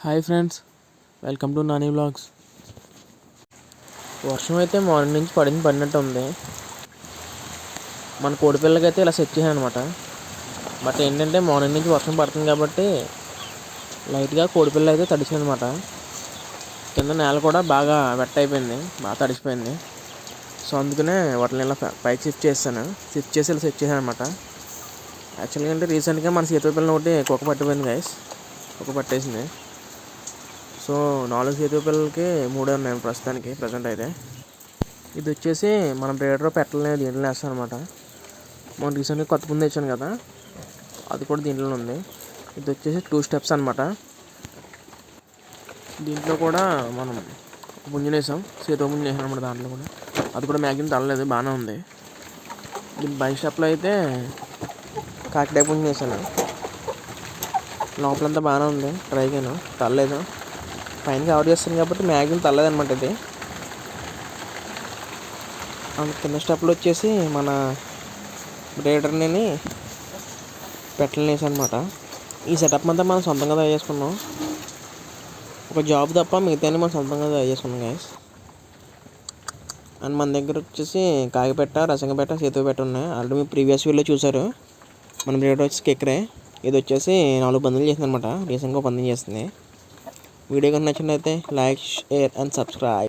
Hi friends welcome to Nani blogs వర్షం అయితే morning నుంచి పడింది పడినట్టు ఉంది. మన కోడిపిల్లకి అయితే ఇలా సెట్ చేశాను అనమాట బట్ ఏంటంటే మార్నింగ్ నుంచి వర్షం పడుతుంది కాబట్టి లైట్గా కోడి పిల్ల అయితే తడిచింది అనమాట కింద నేల కూడా బాగా వెట్ అయిపోయింది బాగా తడిసిపోయింది. సో అందుకనే వాటిని ఇలా పైకి షిఫ్ట్ చేస్తాను. షిఫ్ట్ చేసి ఇలా సెట్ చేశాను అనమాట యాక్చువల్గా అంటే రీసెంట్గా మన సీత పిల్లలు ఒకటి కుక్క పట్టిపోయింది గైస్ కుక్క పట్టేసింది. సో నాలుగు చేతి పిల్లలకి మూడే ఉన్నాయి ప్రస్తుతానికి ప్రజెంట్ అయితే. ఇది వచ్చేసి మనం బ్రేడర్ పెట్టలేదు దీంట్లో వేస్తాం అనమాట మనం రీసెంట్గా కొత్త పుంజు తెచ్చాను కదా అది కూడా దీంట్లో ఉంది. ఇది వచ్చేసి టూ స్టెప్స్ అనమాట దీంట్లో కూడా మనం ఒక వేసాం సీత పుంజుని వేసాం అనమాట దాంట్లో కూడా. అది కూడా మ్యాక్సిమం తల్లలేదు బాగానే ఉంది. దీని బై స్టెప్లో అయితే కాకిటాయ పుంజుని వేసాను. లోపలంతా బాగానే ఉంది ట్రైగాను తల్లలేదు. పైన కవర్ చేస్తాను కాబట్టి మ్యాక్సిమం తల్లదనమాట ఇది. అండ్ కింద స్టెప్లో వచ్చేసి మన బ్రేడర్ని పెట్టలేసి అనమాట ఈ సెటప్ అంతా మనం సొంతంగా తయారు చేసుకున్నాం. ఒక జాబ్ తప్ప మిగతాన్ని మనం సొంతంగా తయారు చేసుకున్నాం గైస్ అండ్ మన దగ్గర వచ్చేసి కాగిపెట్ట రసంగపెట్ట సేతుపెట్ట ఉన్నాయి. ఆల్రెడీ మీ ప్రీవియస్ వీడియోలో చూసారు మన బ్రేడర్ వచ్చేసి కెక్కరే ఇది వచ్చేసి నాలుగు బందులు చేసింది అనమాట రీసెంట్గా ఒక పందెం చేస్తుంది वीडियो को अच्छा लगते हैं। Like share and subscribe